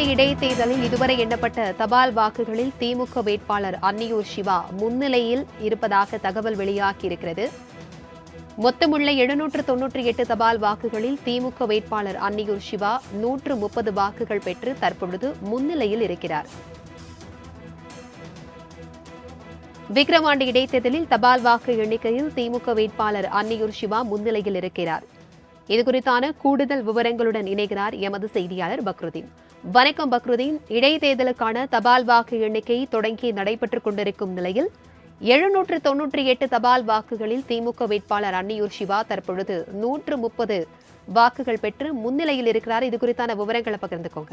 விக்கிரவாண்டி இடைத்தேர்தலில் இதுவரை எண்ணப்பட்ட தபால் வாக்குகளில் திமுக வேட்பாளர் அன்னியூர் சிவா முன்னிலையில் இருப்பதாக தகவல் வெளியாகியிருக்கிறது. மொத்தமுள்ள எழுநூற்று தொன்னூற்றி எட்டு தபால் வாக்குகளில் திமுக வேட்பாளர் அன்னியூர் சிவா நூற்று முப்பது வாக்குகள் பெற்று தற்பொழுது முன்னிலையில் இருக்கிறார். விக்ரவாண்டி இடைத்தேர்தலில் தபால் வாக்கு எண்ணிக்கையில் திமுக வேட்பாளர் அன்னியூர் சிவா முன்னிலையில் இருக்கிறார். இதுகுறித்தான கூடுதல் விவரங்களுடன் இணைகிறார் எமது செய்தியாளர் பக்ருதீன். வணக்கம் பக்ருதீன். இடைத்தேர்தலுக்கான தபால் வாக்கு எண்ணிக்கை தொடங்கி நடைபெற்றுக் கொண்டிருக்கும் நிலையில் எழுநூற்று தொன்னூற்றி எட்டு தபால் வாக்குகளில் திமுக வேட்பாளர் அன்னியூர் சிவா தற்பொழுது நூற்று முப்பது வாக்குகள் பெற்று முன்னிலையில் இருக்கிறார். இது குறித்தான விவரங்களை பகிர்ந்துக்கோங்க.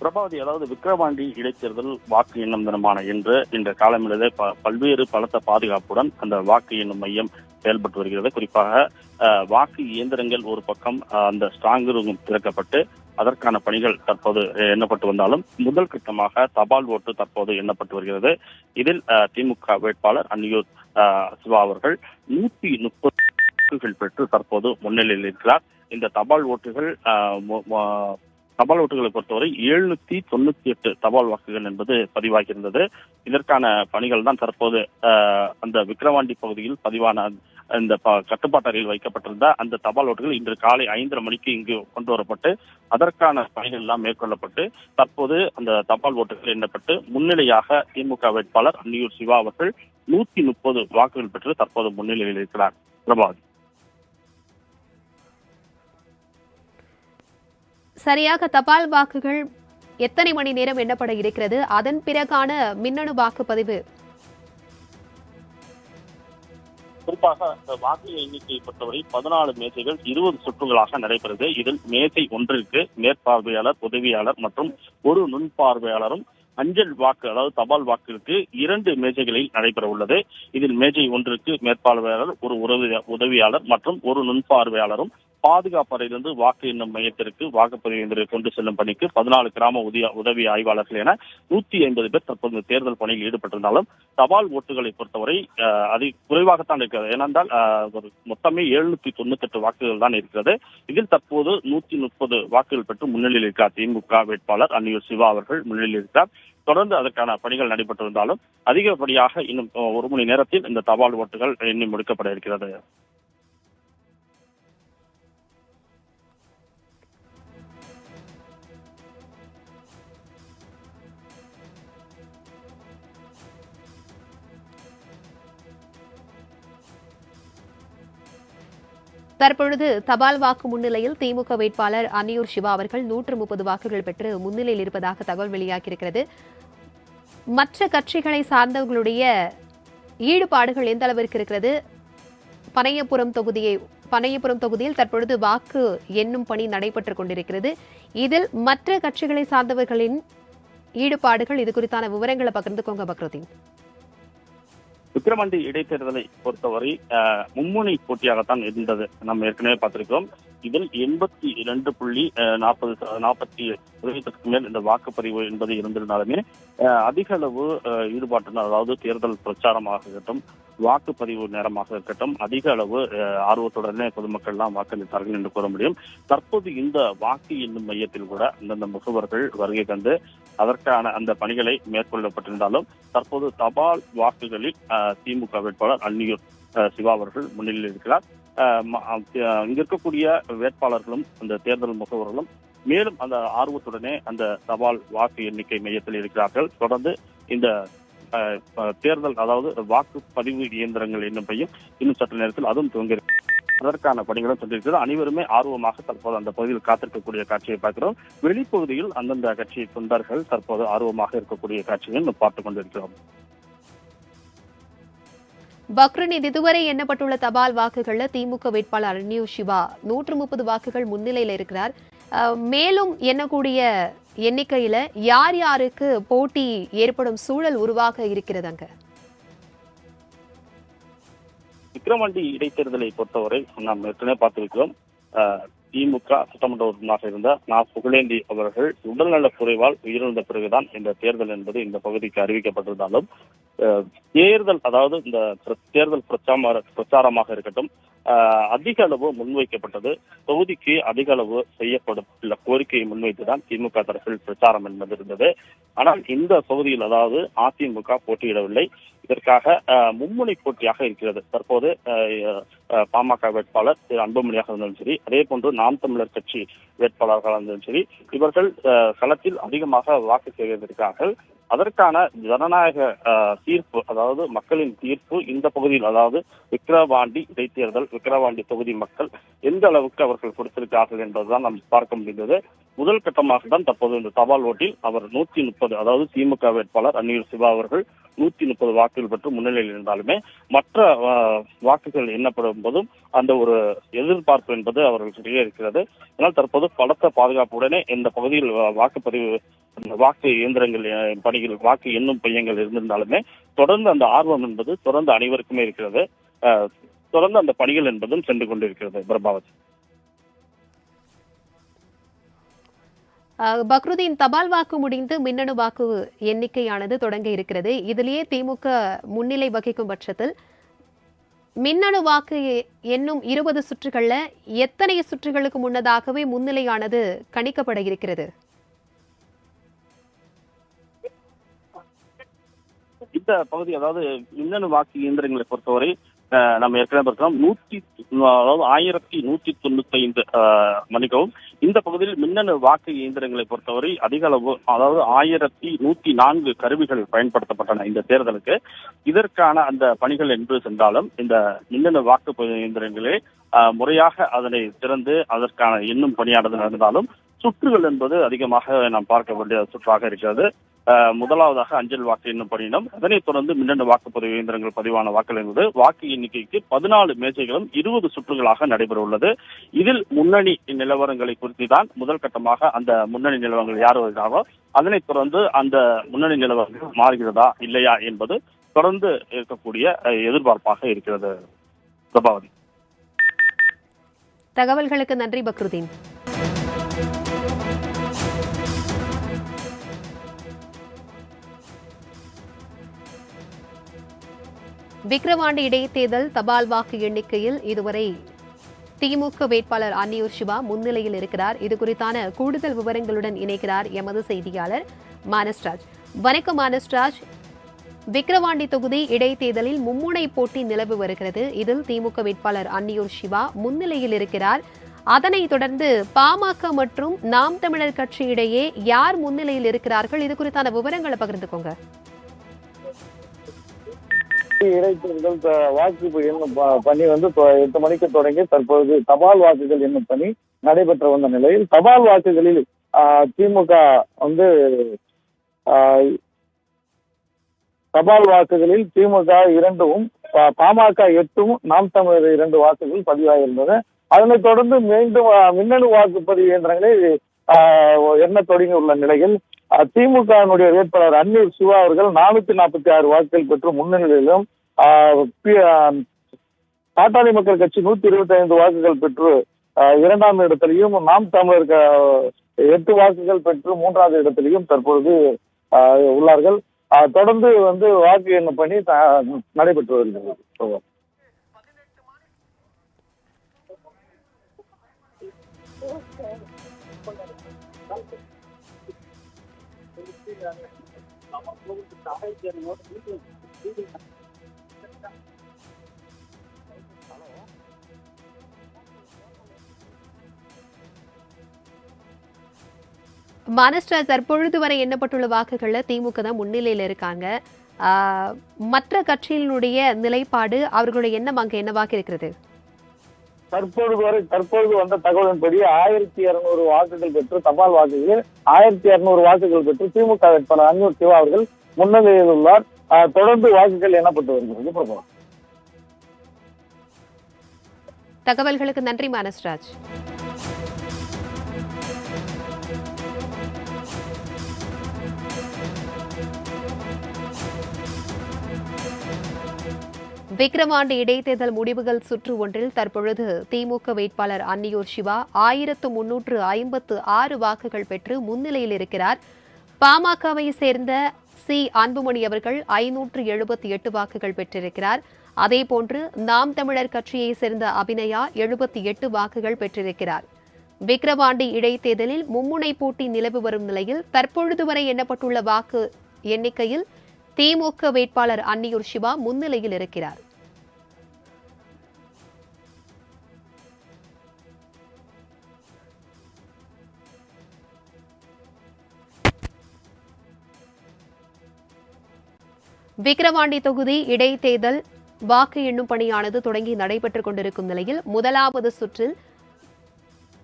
பிரபாவதி அதாவது விக்கிரவாண்டி இடைத்தேர்தல் வாக்கு எண்ணும் தினமான இன்று இந்த காலமிலே ப- பல்வேறு பலத்த பாதுகாப்புடன் அந்த வாக்கு எண்ணும் மையம் செயல்பட்டு வருகிறது. குறிப்பாக அஹ், வாக்கு இயந்திரங்கள் ஒரு பக்கம் அந்த ஸ்ட்ராங் ரூம் திறக்கப்பட்டு அதற்கான பணிகள் தற்போது எண்ணப்பட்டு வந்தாலும் முதல் கட்டமாக தபால் ஓட்டு தற்போது எண்ணப்பட்டு வருகிறது. இதில் திமுக வேட்பாளர் அன்னியூர் சிவா அவர்கள் நூத்தி முப்பது வாக்குகள் பெற்று தற்போது முன்னிலையில் இருக்கிறார். இந்த தபால் ஓட்டுகள் தபால் ஓட்டுகளை பொறுத்தவரை எழுநூத்தி தொண்ணூத்தி எட்டு தபால் வாக்குகள் என்பது பதிவாகியிருந்தது. இதற்கான பணிகள் தான் தற்போது அந்த விக்கிரவாண்டி பகுதியில் பதிவான இந்த கட்டுப்பாட்டு அறையில் வைக்கப்பட்டிருந்த அந்த தபால் ஓட்டுகள் இன்று காலை ஐந்தரை மணிக்கு இங்கு கொண்டு வரப்பட்டு அதற்கான பணிகள் எல்லாம் மேற்கொள்ளப்பட்டு தற்போது அந்த தபால் ஓட்டுகள் எண்ணப்பட்டு முன்னிலையாக திமுக வேட்பாளர் அன்னியூர் சிவா அவர்கள் நூத்தி முப்பது வாக்குகள் பெற்று தற்போது முன்னிலையில் இருக்கிறார். பிரபாத் சரியாக தபால் வாக்குகள் எத்தனை மணி நேரம் எண்ணப்பட இருக்கிறது? அதன் பிறகான மின்னணு வாக்குப்பதிவு குறிப்பாக இந்த வாக்கு எண்ணிக்கையை பொறுத்தவரை பதினாலு மேசைகள் இருபது சுற்றுகளாக நடைபெறுது. இதில் மேசை ஒன்றிற்கு மேற்பார்வையாளர் உதவியாளர் மற்றும் ஒரு நுண்பார்வையாளரும் அஞ்சல் வாக்கு அதாவது தபால் வாக்கிற்கு இரண்டு மேஜைகளில் நடைபெற உள்ளது இதில் மேஜை ஒன்றிற்கு மேற்பார்வையாளர் ஒரு உதவியாளர் மற்றும் ஒரு நுண்பார்வையாளரும் பாதுகாப்பு அறையிலிருந்து வாக்கு எண்ணும் மையத்திற்கு வாக்குப்பதிவு இயந்திரத்தை கொண்டு செல்லும் பணிக்கு பதினாலு கிராம உதவி உதவி ஆய்வாளர்கள் என நூத்தி ஐம்பது பேர் தற்போது தேர்தல் பணியில் ஈடுபட்டிருந்தாலும் தபால் ஓட்டுகளை பொறுத்தவரை அது குறைவாகத்தான் இருக்கிறது. ஏனென்றால் ஒரு மொத்தமே எழுநூத்தி தொண்ணூத்தி எட்டு வாக்குகள் தான் இருக்கிறது. இதில் தற்போது நூத்தி முப்பது வாக்குகள் பெற்று முன்னிலையில் இருக்கிறார். திமுக வேட்பாளர் அன்னியூர் சிவா அவர்கள் முன்னிலையில் இருக்கிறார். தொடர்ந்து அதற்கான பணிகள் நடைபெற்றிருந்தாலும் அதிகப்படியாக இன்னும் ஒரு மணி நேரத்தில் இந்த தபால் ஓட்டுகள் எண்ணி முடிக்கப்பட இருக்கிறது. தற்பொழுது தபால் வாக்கு முன்னிலையில் திமுக வேட்பாளர் அன்னியூர் சிவா அவர்கள் நூற்று முப்பது வாக்குகள் பெற்று முன்னிலையில் இருப்பதாக தகவல் வெளியாகியிருக்கிறது. மற்ற கட்சிகளை சார்ந்தவர்களுடைய ஈடுபாடுகள் எந்த அளவிற்கு இருக்கிறது? பனையபுரம் தொகுதியை பனையபுரம் தொகுதியில் தற்பொழுது வாக்கு எண்ணும் பணி நடைபெற்றுக் கொண்டிருக்கிறது. இதில் மற்ற கட்சிகளை சார்ந்தவர்களின் ஈடுபாடுகள் இது குறித்தான விவரங்களை பகிர்ந்துக்கோங்க பக்ருதீன். விக்கிரவாண்டி இடைத்தேர்தலை பொறுத்தவரை மும்முனை போட்டியாகத்தான் இருந்தது. நம்ம ஏற்கனவே பார்த்திருக்கிறோம். இதில் எண்பத்தி இரண்டு புள்ளி நாற்பது நாற்பத்தி சதவீதத்துக்கு மேல் இந்த வாக்குப்பதிவு என்பது இருந்திருந்தாலுமே அதிக அளவு அஹ், ஈடுபாட்டுடன் அதாவது தேர்தல் பிரச்சாரமாக இருக்கட்டும் வாக்குப்பதிவு நேரமாக இருக்கட்டும் அதிக அளவு ஆர்வத்துடனே பொதுமக்கள் எல்லாம் வாக்களித்தார்கள் என்று கூற முடியும். தற்போது இந்த வாக்கு எண்ணும் மையத்தில் கூட அந்தந்த முகவர்கள் வருகை தந்து அதற்கான அந்த பணிகளை மேற்கொள்ளப்பட்டிருந்தாலும் தற்போது தபால் வாக்குகளில் அஹ், திமுக வேட்பாளர் அன்னியூர் அஹ், சிவா அவர்கள் முன்னிலையில் இருக்கிறார். இங்க இருக்கக்கூடிய வேட்பாளர்களும் அந்த தேர்தல் முகவர்களும் மேலும் அந்த ஆர்வத்துடனே அந்த தபால் வாக்கு எண்ணிக்கை மையத்தில் இருக்கிறார்கள். தொடர்ந்து இந்த தேர்தல் அதாவது வாக்குப்பதிவு இயந்திரங்கள் என்னும் இன்னும் சற்று நேரத்தில் அதுவும் துவங்கி அதற்கான பணிகளும் சென்றிருக்கிறது. அனைவருமே ஆர்வமாக தற்போது அந்த பகுதியில் காத்திருக்கக்கூடிய காட்சியை பார்க்கிறோம். வெளிப்பகுதியில் அந்தந்த கட்சி தொண்டர்கள் தற்போது ஆர்வமாக இருக்கக்கூடிய காட்சியை நாம் பார்த்துக் கொண்டிருக்கிறோம். பக்ரனின் இதுவரை எண்ணப்பட்டுள்ள தபால் வாக்குகள்ல திமுக வேட்பாளர் அன்னியூ சிவா நூற்று முப்பது வாக்குகள் முன்னிலையில் இருக்கிறார். மேலும் எண்ணக்கூடிய எண்ணிக்கையில யார் யாருக்கு போட்டி ஏற்படும் சூழல் உருவாக இருக்கிறது அங்க? விக்கிரவாண்டி இடைத்தேர்தலை பொறுத்தவரை நாம் ஏற்கனவே பார்த்திருக்கிறோம். திமுக சட்டமன்ற உறுப்பினராக இருந்த நா. புகழேந்தி அவர்கள் உடல்நலக் குறைவால் உயிரிழந்த பிறகுதான் இந்த தேர்தல் என்பது இந்த பகுதிக்கு அறிவிக்கப்பட்டிருந்தாலும் தேர்தல் அதாவது இந்த தேர்தல் பிரச்சார பிரச்சாரமாக இருக்கட்டும் அதிக அளவு முன்வைக்கப்பட்டது. தொகுதிக்கு அதிக அளவு செய்யப்படும் கோரிக்கையை முன்வைத்துதான் திமுக தரப்பில் பிரச்சாரம் என்பது இருந்தது. ஆனால் இந்த பகுதியில் அதாவது அதிமுக போட்டியிடவில்லை. இதற்காக அஹ், மும்முனை போட்டியாக இருக்கிறது. தற்போது அஹ், அஹ், பாமக வேட்பாளர் திரு அன்புமணியாக இருந்தாலும் சரி அதே போன்று நாம் தமிழர் கட்சி வேட்பாளர்களாக இருந்தாலும் சரி இவர்கள் அஹ், களத்தில் அதிகமாக வாக்கு சேகரித்திருக்கிறார்கள். அதற்கான ஜனநாயக தீர்ப்பு அதாவது மக்களின் தீர்ப்பு இந்த பகுதியில் அதாவது விக்கிரவாண்டி இடைத்தேர்தல் விக்கிரவாண்டி தொகுதி மக்கள் எந்த அளவுக்கு அவர்கள் கொடுத்திருக்கிறார்கள் என்பதுதான் நாம் பார்க்க முடிந்தது. முதல் கட்டமாக தான் தற்போது இந்த தபால் ஓட்டில் அவர் நூத்தி முப்பது அதாவது திமுக வேட்பாளர் அந்நீர் சிவா அவர்கள் நூத்தி முப்பது வாக்குகள் பெற்று முன்னிலையில் இருந்தாலுமே மற்ற வாக்குகள் எண்ணப்படும் போதும் அந்த ஒரு எதிர்பார்ப்பு என்பது அவர்களுக்கிடையே இருக்கிறது. ஆனால் தற்போது பலத்த பாதுகாப்புடனே இந்த பகுதியில் வாக்குப்பதிவு வாக்கு இயந்திரங்கள் பணிகள் வாக்கு எண்ணும் பையங்கள் இருந்திருந்தாலுமே தொடர்ந்து அந்த ஆர்வம் என்பது தொடர்ந்து அனைவருக்குமே இருக்கிறது. தொடர்ந்து அந்த பணிகள் என்பதும் சென்று கொண்டிருக்கிறது பிரபாவதி. அஹ், பக்ருதீன் தபால் வாக்கு முடிந்து மின்னணு வாக்கு எண்ணிக்கையானது தொடங்க இருக்கிறது. இதிலேயே திமுக முன்னிலை வகிக்கும் பட்சத்தில் மின்னணு வாக்கு எ- எண்ணும் இருபது சுற்றுகளில் எத்தனை சுற்றுகளுக்கு முன்னதாகவே முன்னிலையானது கணிக்கப்பட இருக்கிறது? இந்த பகுதி அதாவது மின்னணு வாக்கு இயந்திரங்களை பொறுத்தவரை நம்ம ஏற்கனவே பார்க்கிறோம் நூத்தி அதாவது ஆயிரத்தி நூத்தி தொண்ணூத்தி ஐந்து மன்னிக்கவும் இந்த பகுதியில் மின்னணு வாக்கு இயந்திரங்களை பொறுத்தவரை அதிக அளவு அதாவது ஆயிரத்தி நூத்தி நான்கு கருவிகள் பயன்படுத்தப்பட்டன இந்த தேர்தலுக்கு. இதற்கான அந்த பணிகள் என்று சென்றாலும் இந்த மின்னணு வாக்கு இயந்திரங்களே முறையாக அதனை திறந்து அதற்கான எண்ணும் பணியானது நடந்தாலும் சுற்றுகள் என்பது அதிகமாக நாம் பார்க்க வேண்டிய சுற்றாக இருக்கிறது. முதலாவதாக அஞ்சல் வாக்கு எண்ணும் பணியிடம் அதனைத் தொடர்ந்து மின்னணு வாக்குப்பதிவு இயந்திரங்கள் பதிவான வாக்குகள் என்பது வாக்கு எண்ணிக்கைக்கு பதினாலு மேஜைகளும் இருபது சுற்றுகளாக நடைபெற உள்ளது. இதில் முன்னணி நிலவரங்களை குறித்து தான் முதல் கட்டமாக அந்த முன்னணி நிலவரங்கள் யார் வருகிறாரோ அதனைத் தொடர்ந்து அந்த முன்னணி நிலவரங்கள் மாறுகிறதா இல்லையா என்பது தொடர்ந்து இருக்கக்கூடிய எதிர்பார்ப்பாக இருக்கிறது. பிரபாவதி. தகவல்களுக்கு நன்றி பக்ருதீன். விக்கிரவாண்டி இடைத்தேர்தல் தபால் வாக்கு எண்ணிக்கையில் இதுவரை திமுக வேட்பாளர் அன்னியூர் சிவா முன்னிலையில் இருக்கிறார். இது குறித்தான கூடுதல் விவரங்களுடன் இணைக்கிறார் எமது செய்தியாளர் மானஸ்ராஜ். வணக்கம் மானஸ்ராஜ். விக்கிரவாண்டி தொகுதி இடைத்தேர்தலில் மும்முனை போட்டி நிலவு வருகிறது. இதில் திமுக வேட்பாளர் அன்னியூர் சிவா முன்னிலையில் இருக்கிறார். அதனைத் தொடர்ந்து பாமக மற்றும் நாம் தமிழர் கட்சியிடையே யார் முன்னிலையில் இருக்கிறார்கள்? இது குறித்தான விவரங்களை பகிர்ந்துக்கோங்க. இடைத்தேர்தல் வாக்கு எண்ணும் பணி வந்து எட்டு மணிக்கு தொடங்கி தற்போது தபால் வாக்குகள் எண்ணும் பணி நடைபெற்று வந்த நிலையில் தபால் வாக்குகளில் திமுக வந்து தபால் வாக்குகளில் திமுக இரண்டும் பாமக எட்டும் நாம் தமிழர் இரண்டு வாக்குகள் பதிவாகியிருந்தது அதனைத் தொடர்ந்து மீண்டும் மின்னணு வாக்குப்பதிவு இயந்திரங்களை எண்ண தொடங்கியுள்ள நிலையில் திமுகவினுடைய வேட்பாளர் அன்னீர் சிவா அவர்கள் நானூத்தி நாற்பத்தி ஆறு வாக்குகள் பெற்று முன்னிலையிலும் பாட்டாளி மக்கள் கட்சி நூத்தி இருபத்தி ஐந்து வாக்குகள் பெற்று இரண்டாம் இடத்திலையும் நாம் தமிழர் எட்டு வாக்குகள் பெற்று மூன்றாவது இடத்திலையும் தற்பொழுது ஆஹ் உள்ளார்கள். தொடர்ந்து வந்து வாக்கு எண்ணும் பணி த- நடைபெற்று வருகிறது. மகாராஷ்டிரா தற்பொழுது வரை எண்ணப்பட்டுள்ள வாக்குகளில் திமுக தான் முன்னிலையில் இருக்காங்க. மற்ற கட்சியினுடைய நிலைப்பாடு அவர்களுடைய எண்ணம் அங்க என்னவாக இருக்கிறது? தற்பொழுது வரை தற்பொழுது வந்த தகவலின்படி ஆயிரத்தி இருநூறு வாக்குகள் பெற்று தபால் வாக்குகள் ஆயிரத்தி இருநூறு வாக்குகள் பெற்று திமுக வேட்பாளர் அன்னூர் சிவா அவர்கள் முன்னிலையில் உள்ளார் தொடர்ந்து வாக்குகள் எண்ணப்பட்டு வருகிறது. பிரபு. தகவல்களுக்கு நன்றி மானஸ்ராஜ். விக்ரமாண்டு இடைத்தேர்தல் முடிவுகள் சுற்று ஒன்றில் தற்பொழுது திமுக வேட்பாளர் அன்னியூர் சிவா ஆயிரத்து முன்னூற்று ஐம்பத்து ஆறு வாக்குகள் பெற்று முன்னிலையில் இருக்கிறார். பாமகவை சேர்ந்த சி. அன்புமணி அவர்கள் ஐநூற்று எழுபத்தி எட்டு வாக்குகள் பெற்றிருக்கிறார். அதேபோன்று நாம் தமிழர் கட்சியை சேர்ந்த அபிநயா எழுபத்தி எட்டு வாக்குகள் பெற்றிருக்கிறார். விக்கிரவாண்டி இடைத்தேர்தலில் மும்முனை போட்டி நிலவி வரும் நிலையில் தற்பொழுது வரை எண்ணப்பட்டுள்ள வாக்கு எண்ணிக்கையில் திமுக வேட்பாளர் அன்னியூர் சிவா முன்னிலையில் இருக்கிறார். விக்கிரவாண்டி தொகுதி இடைத்தேர்தல் வாக்கு எண்ணும் பணியானது தொடங்கி நடைபெற்றுக் கொண்டிருக்கும் நிலையில் முதலாவது சுற்றில்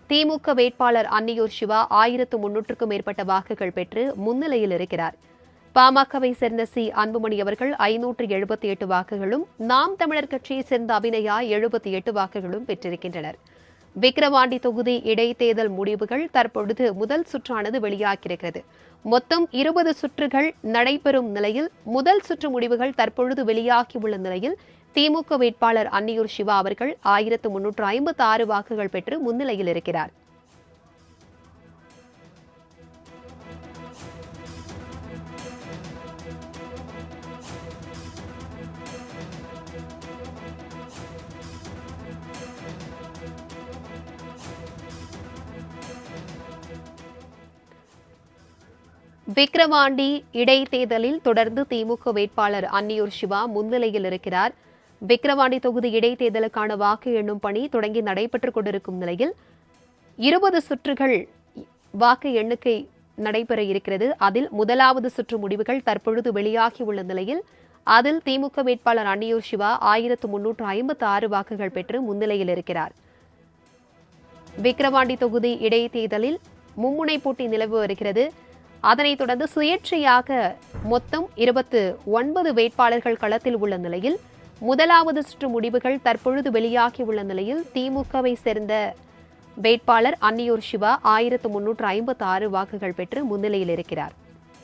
திமுக வேட்பாளர் அன்னியூர் சிவா ஆயிரத்து முன்னூற்றுக்கும் மேற்பட்ட வாக்குகள் பெற்று முன்னிலையில் இருக்கிறார். பாமகவை சேர்ந்த சி. அன்புமணி அவர்கள் ஐநூற்று எழுபத்தி எட்டு வாக்குகளும் நாம் தமிழர் கட்சியை சேர்ந்த அபிநயா எழுபத்தி எட்டு வாக்குகளும் பெற்றிருக்கின்றனர். விக்கிரவாண்டி தொகுதி இடைத்தேர்தல் முடிவுகள் தற்பொழுது முதல் சுற்றானது வெளியாகியிருக்கிறது. மொத்தம் இருபது சுற்றுகள் நடைபெறும் நிலையில் முதல் சுற்று முடிவுகள் தற்பொழுது வெளியாகியுள்ள நிலையில் திமுக வேட்பாளர் அன்னியூர் சிவா அவர்கள் ஆயிரத்து முன்னூற்று ஐம்பத்தி ஆறு வாக்குகள் பெற்று முன்னிலையில் இருக்கிறார். விக்கிரவாண்டி இடைத்தேர்தலில் தொடர்ந்து திமுக வேட்பாளர் அன்னியூர் சிவா முன்னிலையில் இருக்கிறார். விக்கிரவாண்டி தொகுதி இடைத்தேர்தலுக்கான வாக்கு எண்ணும் பணி தொடங்கி நடைபெற்றுக் கொண்டிருக்கும் நிலையில் இருபது சுற்றுகள் வாக்கு எண்ணிக்கை நடைபெற இருக்கிறது. அதில் முதலாவது சுற்று முடிவுகள் தற்பொழுது வெளியாகியுள்ள நிலையில் அதில் திமுக வேட்பாளர் அன்னியூர் சிவா ஆயிரத்து முன்னூற்று ஐம்பத்து ஆறு வாக்குகள் பெற்று முன்னிலையில் இருக்கிறார். விக்கிரவாண்டி தொகுதி இடைத்தேர்தலில் மும்முனை போட்டி நிலவி வருகிறது. அதனைத் தொடர்ந்து சுயேட்சையாக மொத்தம் இருபத்து ஒன்பது வேட்பாளர்கள் களத்தில் உள்ள நிலையில் முதலாவது சுற்று முடிவுகள் தற்பொழுது வெளியாகியுள்ள நிலையில் திமுகவை சேர்ந்த வேட்பாளர் அன்னியூர் சிவா ஆயிரத்து முன்னூற்று ஐம்பத்தி ஆறு வாக்குகள் பெற்று முன்னிலையில் இருக்கிறார்.